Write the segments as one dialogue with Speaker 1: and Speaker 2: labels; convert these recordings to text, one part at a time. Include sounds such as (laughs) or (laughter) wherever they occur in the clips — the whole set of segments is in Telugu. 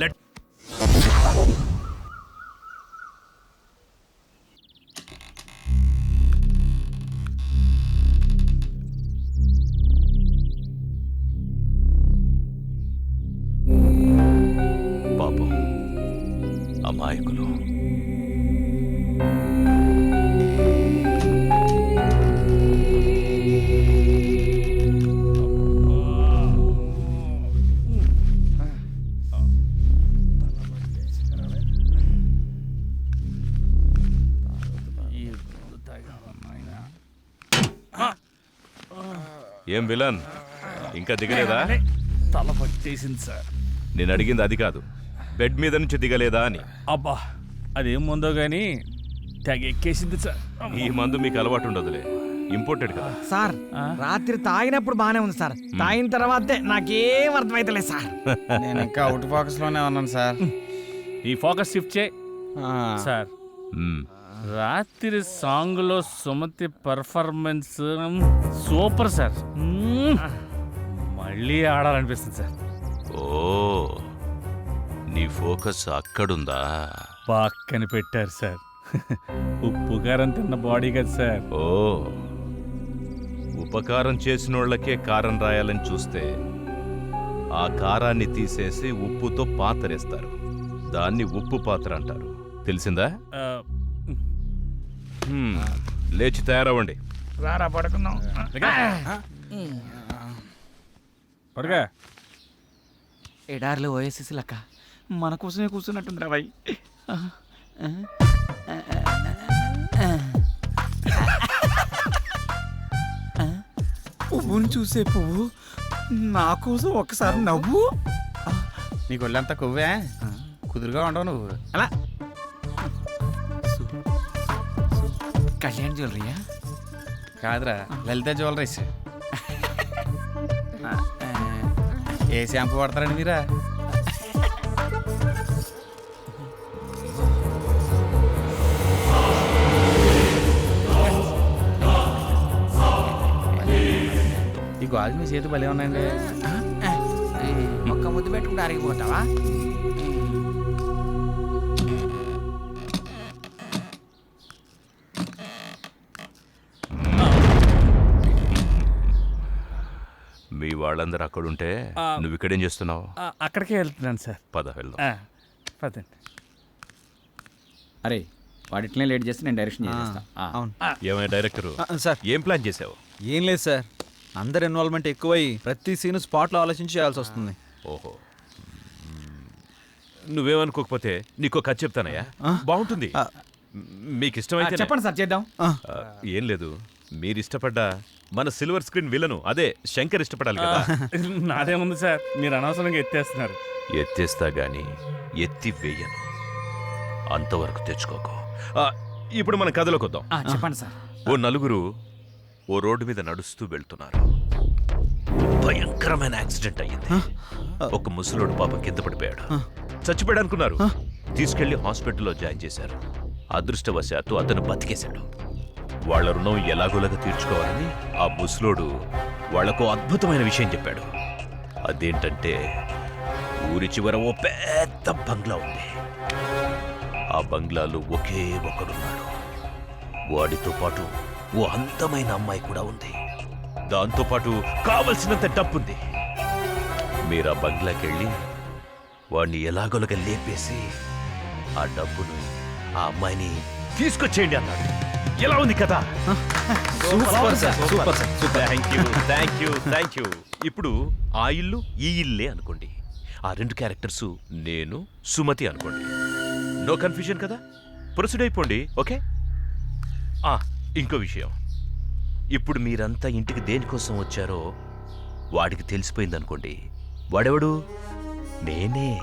Speaker 1: లెట్ పాపం అమాయకులు. ఏం విలన్? ఇంకా దిగలేదా?
Speaker 2: తల పట్టేసింది సార్.
Speaker 1: నేను అడిగింది అది కాదు. బెడ్ మీద నుంచి దిగలేదా అని.
Speaker 2: అబ్బా అదేం ముందో గానీ తెగ ఎక్కేసింది సార్.
Speaker 1: ఈ మందు మీకు అలవాటు ఉండదులే. ఇంపోర్టెడ్ కదా.
Speaker 3: సార్ రాత్రి తాగినప్పుడు బానే ఉంది సార్. తాగిన తర్వాతే నాకేం అర్థమైతలేదు సార్.
Speaker 4: నేను ఇంకా అవుట్ ఫోకస్లోనే ఉన్నాను సార్.
Speaker 2: ఈ ఫోకస్ షిఫ్ట్ చేయి. సార్. రాత్రి సాంగ్లో సుమతి పర్ఫార్మెన్స్ సూపర్ సార్. మళ్ళీ ఆడాలనిపిస్తుంది సార్.
Speaker 1: ఓ నీ ఫోకస్ అక్కడుందా?
Speaker 2: పక్కన పెట్టారు సార్. (laughs) ఉప్పు కారం తిన్న బాడీ కదా సార్.
Speaker 1: ఓ ఉపకారం చేసినోళ్ళకే కారం రాయాలని చూస్తే ఆ కారాన్ని తీసేసి ఉప్పుతో పాతరేస్తారు. దాన్ని ఉప్పు పాత్ర అంటారు. తెలిసిందా. లేచి తయారవ్వండి.
Speaker 3: రారా పడుకుందాం.
Speaker 2: పడుగా
Speaker 3: ఎడారిలో ఓఎస్ఎస్ లెక్క మన కోసమే కూర్చున్నట్టుంది రా బాయ్ పువ్వుని చూసే పువ్వు నా కోసం ఒకసారి నవ్వు.
Speaker 4: నీకు ఒళ్ళంతా కొవ్వే? కుదురుగా ఉండవు నువ్వు.
Speaker 3: అలా. కళ్యాణ్ జ్యువెలరీయా?
Speaker 4: కాదురా లలిత జ్యువెలరీస్. ఏ షాంపూ వాడతారండి మీరా? ఈ గాజు మీ చేతి భలే ఉన్నాయండి.
Speaker 3: ఒక్క ముద్దు పెట్టుకుంటే అరిగిపోతావా?
Speaker 1: వాళ్ళందరూ అక్కడుంటే
Speaker 2: ఆ.
Speaker 1: నువ్వు ఇక్కడేం చేస్తున్నావు?
Speaker 2: అక్కడికే వెళ్తున్నాను సార్.
Speaker 1: పద వెళ్దాం.
Speaker 2: పదండి.
Speaker 5: అరే వాడిట్లనే లేట్ చేస్తే నేను డైరెక్షన్.
Speaker 6: అవును.
Speaker 1: ఏమైనా డైరెక్టరు?
Speaker 6: సార్.
Speaker 1: ఏం ప్లాన్ చేసావు?
Speaker 6: ఏం లేదు సార్. అందరు ఇన్వాల్వ్మెంట్ ఎక్కువై ప్రతి సీన్ స్పాట్లో ఆలోచించి చేయాల్సి వస్తుంది.
Speaker 1: ఓహో. నువ్వేమనుకోకపోతే నీకు కథ చెప్తానయ్యా? బాగుంటుంది. మీకు ఇష్టమైతే
Speaker 3: చెప్పండి సార్ చేద్దాం.
Speaker 1: ఏం లేదు. మీరు ఇష్టపడ్డ మన సిల్వర్ స్క్రీన్ విలను అదే శంకర్ ఇష్టపడాలి కదా.
Speaker 2: నాదేముంది సార్ మీరు అనవసరంగా ఎత్తేస్తున్నారు.
Speaker 1: ఎత్తేస్తా గాని ఎత్తి వేయను. అంతవరకు తెచ్చుకోకు. ఆ, ఇప్పుడు మన కథలోకి వద్దాం.
Speaker 3: ఆ, చెప్పండి సార్.
Speaker 1: ఓ నలుగురు ఓ రోడ్డు మీద నడుస్తూ వెళ్తున్నారు. భయంకరమైన యాక్సిడెంట్ అయ్యింది. ఒక ముసలోడు పాపం కింద పడిపోయాడు. చచ్చిపోయాడు అనుకున్నారు. తీసుకెళ్ళి హాస్పిటల్లో జాయిన్ చేశారు. అదృష్టవశాత్తు అతను బతికేశాడు. వాళ్ళ రుణం ఎలాగోలాగా తీర్చుకోవాలని ఆ ముసలోడు వాళ్ళకు అద్భుతమైన విషయం చెప్పాడు. అదేంటంటే ఊరి చివర ఓ పెద్ద బంగ్లా ఉంది. ఆ బంగ్లాలో ఒకే ఒకడున్నాడు. వాడితో పాటు ఓ అందమైన అమ్మాయి కూడా ఉంది. దాంతోపాటు కావలసినంత డబ్బుంది. మీరు ఆ బంగ్లాకెళ్ళి వాడిని ఎలాగోలగా లేపేసి ఆ డబ్బును ఆ అమ్మాయిని తీసుకొచ్చేయండి అన్నాడు. ఎలా ఉంది కదా
Speaker 6: super sir super sir.
Speaker 1: Thank you thank you thank you ఇప్పుడు ఆ ఇల్లు ఈ ఇల్లే అనుకోండి. ఆ రెండు క్యారెక్టర్స్ నేను సుమతి అనుకోండి. నో కన్ఫ్యూజన్ కదా? ప్రొసీడ్ అయిపోండి ఓకే? ఆ ఇంకో విషయం. ఇప్పుడు మీరంతా ఇంటికి దేనికోసం వచ్చారో వాడికి తెలిసిపోయింది అనుకోండి వాడెవడు? నేనే.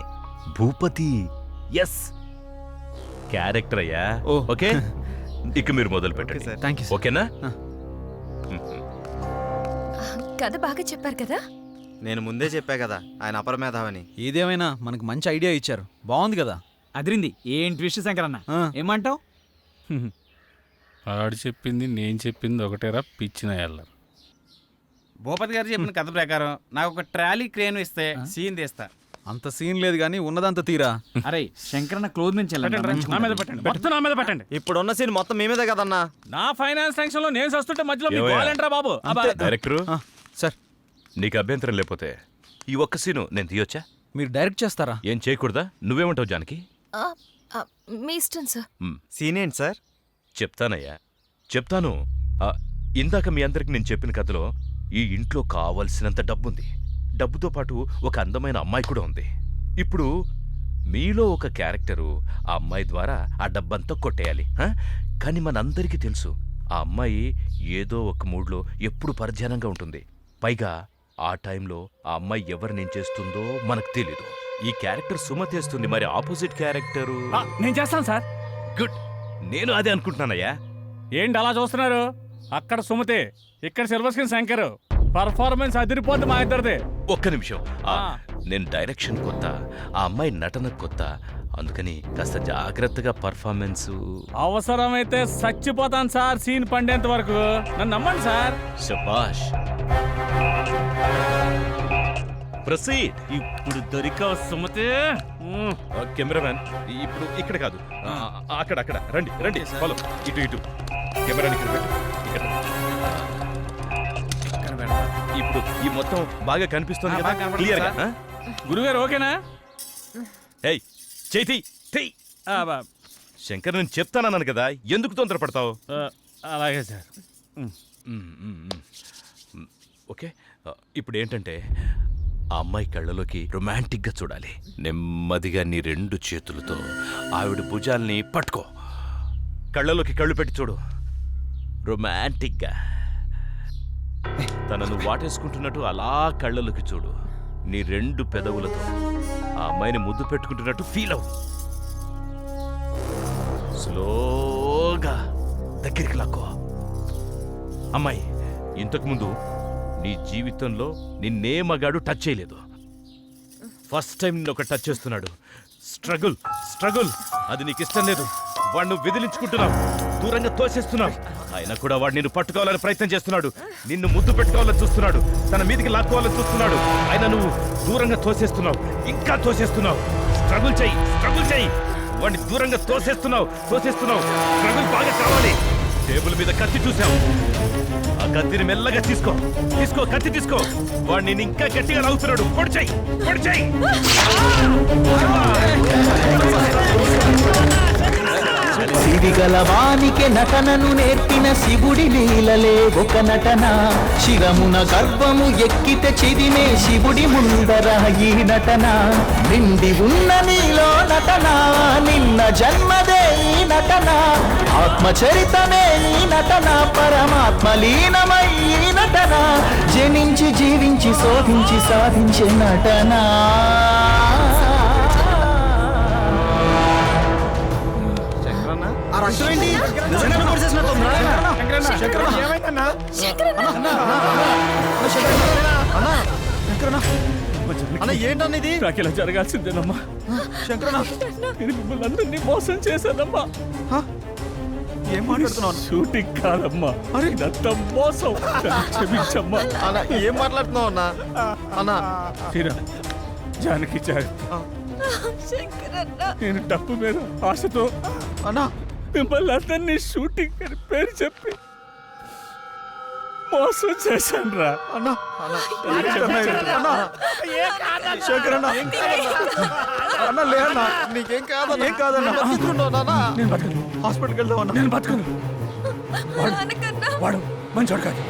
Speaker 1: భూపతి. ఎస్ క్యారెక్టర్ అయ్యా
Speaker 6: ఓ.
Speaker 1: ఓకే? (laughs) ఇక మీరు మొదలు పెట్టండి
Speaker 6: సార్. Thank you.
Speaker 1: ఓకేనా?
Speaker 7: కథ బాగా చెప్పారు కదా?
Speaker 8: నేను ముందే చెప్పా కదా ఆయన అపర మేధావని
Speaker 6: ఏదేమైనా మనకు మంచి ఐడియా ఇచ్చారు. బాగుంది కదా?
Speaker 3: అదిరింది. ఏం ట్విస్ట్ శంకర్ అన్న
Speaker 6: ఆ.
Speaker 3: ఏమంటావు?
Speaker 2: ఆడు చెప్పింది నేను చెప్పింది ఒకటేరా పిచ్చిన
Speaker 4: భూపతి గారు చెప్పిన కథ ప్రకారం నాకు ఒక ట్రాలీ క్రేన్ ఇస్తే సీన్ తీస్తా.
Speaker 6: అంత సీన్ లేదు కానీ ఉన్నదంత తీరా?
Speaker 5: అరే శంకరన్న క్లోజ్ నుంచి
Speaker 2: నా మీద. పెట్టండి. మొత్తం నా మీద పెట్టండి.
Speaker 8: ఇప్పుడున్న సీన్ మొత్తం మీ మీదే కదన్నా?
Speaker 2: నా ఫైనాన్స్ టెన్షన్లో నేను సస్తుంటే మధ్యలో
Speaker 1: ఏవయ్యా?
Speaker 2: కావాలంటారా బాబు? అబ్బా.
Speaker 1: డైరెక్టరు?
Speaker 6: సార్.
Speaker 1: నీకు అభ్యంతరం లేకపోతే ఈ ఒక్క సీను నేను తీయొచ్చా?
Speaker 6: మీరు డైరెక్ట్ చేస్తారా?
Speaker 1: ఏం చేయకూడదా? నువ్వేమంటావు జానకి?
Speaker 7: ఆ, ఆ, మీ ఇష్టం సార్.
Speaker 1: మ్,
Speaker 8: సీన్ ఏంటి సార్?
Speaker 1: చెప్తానయ్యా. చెప్తాను. ఆ, ఇందాక మీ అందరికి నేను చెప్పిన కథలో ఈ ఇంట్లో కావలసినంత డబ్బుంది. డబ్బుతో పాటు ఒక అందమైన అమ్మాయి కూడా ఉంది. ఇప్పుడు మీలో ఒక క్యారెక్టరు ఆ అమ్మాయి ద్వారా ఆ డబ్బంతా కొట్టేయాలి? కానీ మనందరికీ తెలుసు ఆ అమ్మాయి ఏదో ఒక మూడ్లో ఎప్పుడు పరధ్యానంగా ఉంటుంది. పైగా ఆ టైంలో ఆ అమ్మాయి ఎవరిని చేస్తుందో మనకు తెలీదు. ఈ క్యారెక్టర్ సుమతేస్తుంది మరి ఆపోజిట్ క్యారెక్టరు?
Speaker 2: నేను చేస్తాను సార్.
Speaker 1: గుడ్. నేను అదే అనుకుంటున్నానయ్యా.
Speaker 2: ఏంటి అలా చూస్తున్నారు? అక్కడ సుమతి ఇక్కడ సిల్వర్ స్క్రీన్ శంకర్. పర్ఫార్మెన్స్ అదిరిపోద్ది మా ఇద్దరిది.
Speaker 1: ఒక్క నిమిషం. ఆ,
Speaker 2: ఆ.
Speaker 1: నేను డైరెక్షన్ కొత్త ఆ అమ్మాయి నటన కొత్త. అందుకని కాస్త జాగ్రత్తగా పర్ఫార్మెన్స్.
Speaker 2: అవసరమైతే చచ్చిపోతాను సార్ సీన్ పండేంత వరకు. నన్ను నమ్మండి సార్.
Speaker 1: శబాష్ ప్రసీడ్
Speaker 2: ఇప్పుడు దొరికావు సుమతి.
Speaker 1: కెమెరామ్యాన్ ఇప్పుడు ఇక్కడ కాదు. ఆ, అక్కడ అక్కడ. రండి రండి. ఫాలో. ఇటు ఇటు. కెమెరాని ఇక్కడ పెట్టు. ఇక్కడ. ఇప్పుడు ఈ మొత్తం బాగా కనిపిస్తుంది కదా?
Speaker 4: క్లియర్గా.
Speaker 2: గురుగారు ఓకేనా?
Speaker 1: ఏయ్ చేతి తెయ్ శంకర్ నేను చెప్తానన్నాను కదా ఎందుకు తొందరపడతావు?
Speaker 2: అలాగే సార్.
Speaker 1: ఓకే. ఇప్పుడు ఏంటంటే ఆ అమ్మాయి కళ్ళలోకి రొమాంటిక్గా చూడాలి. నెమ్మదిగా నీ రెండు చేతులతో ఆవిడ భుజాల్ని పట్టుకో. కళ్ళలోకి కళ్ళు పెట్టి చూడు. రొమాంటిక్గా. తనను వాటేసుకుంటున్నట్టు అలా కళ్ళలోకి చూడు. నీ రెండు పెదవులతో. ఆ అమ్మాయిని ముద్దు పెట్టుకుంటున్నట్టు ఫీల్ అవు స్లోగా దగ్గరికి లాక్కో. అమ్మాయి ఇంతకుముందు నీ జీవితంలో నిన్నే మగాడు టచ్ చేయలేదు. ఫస్ట్ టైం నిన్ను ఒక టచ్ చేస్తున్నాడు. Struggle struggle. అది నీకు ఇష్టం లేదు. వాడిని విదిలించుకుంటున్నావు. దూరంగా తోసేస్తున్నావు. ఆయన కూడా వాడు నిన్ను పట్టుకోవాలని ప్రయత్నం చేస్తున్నాడు. నిన్ను ముద్దు పెట్టుకోవాలని చూస్తున్నాడు. తన మీదికి లాక్కోవాలని చూస్తున్నాడు. ఆయన నువ్వు దూరంగా తోసేస్తున్నావు. ఇంకా తోసేస్తున్నావు. స్ట్రగుల్ చెయ్యి స్ట్రగుల్ చెయ్యి వాడిని దూరంగా తోసేస్తున్నావు. తోసేస్తున్నావు. స్ట్రగుల్ బాగా కావాలి. టేబుల్ మీద కత్తి చూసావు ఆ కత్తిని మెల్లగా తీసుకో. తీసుకో కత్తి తీసుకో. వాడిని ఇంకా గట్టిగా లాగుతున్నాడు పొడిచేయి పొడిచేయి పొడి
Speaker 9: వానికి నటనను నేర్పిన శివుడి లీలలే ఒక నటన. శిరమున గర్భము ఎక్కిత చెదిమే శివుడి ముందర ఈ నటన. నిండి ఉన్న నీలో నటన నిన్న జన్మదే ఈ నటన. ఆత్మచరితమే ఈ నటన పరమాత్మ లీనమై ఈ నటన. జనించి జీవించి శోధించి సాధించే నటన.
Speaker 8: ఏంటన్న ఇది?
Speaker 2: నాకు ఇలా జరగాల్సిందేనమ్మా.
Speaker 6: శంకరనా
Speaker 2: నేను మిమ్మల్ని అందరినీ మోసం చేశానమ్మా.
Speaker 6: ఏం మాట్లాడుతున్నావు?
Speaker 2: షూటింగ్ కాదమ్మా. ఇదంతా మోసం. క్షమించమ్మా.
Speaker 8: అన్న ఏం మాట్లాడుతున్నావు అన్న? అన్న.
Speaker 2: తీరా. జానకి జాగ్రత్త. నేను డబ్బు మీద ఆశతో
Speaker 6: అన్నా.
Speaker 2: మిమ్మల్ని అందరినీ షూటింగ్ అని పేరు చెప్పి మోసం చేశాను రా
Speaker 6: అన్నా అన్నా శంకర్ అన్న అన్న లే అన్న
Speaker 8: నీకేం కాదన్న?
Speaker 6: ఏం కాదన్న.
Speaker 2: నేను బతకను.
Speaker 6: హాస్పిటల్కి వెళ్దాం అన్న
Speaker 2: నేను బతకను. వాడు మంచోడు కాదు.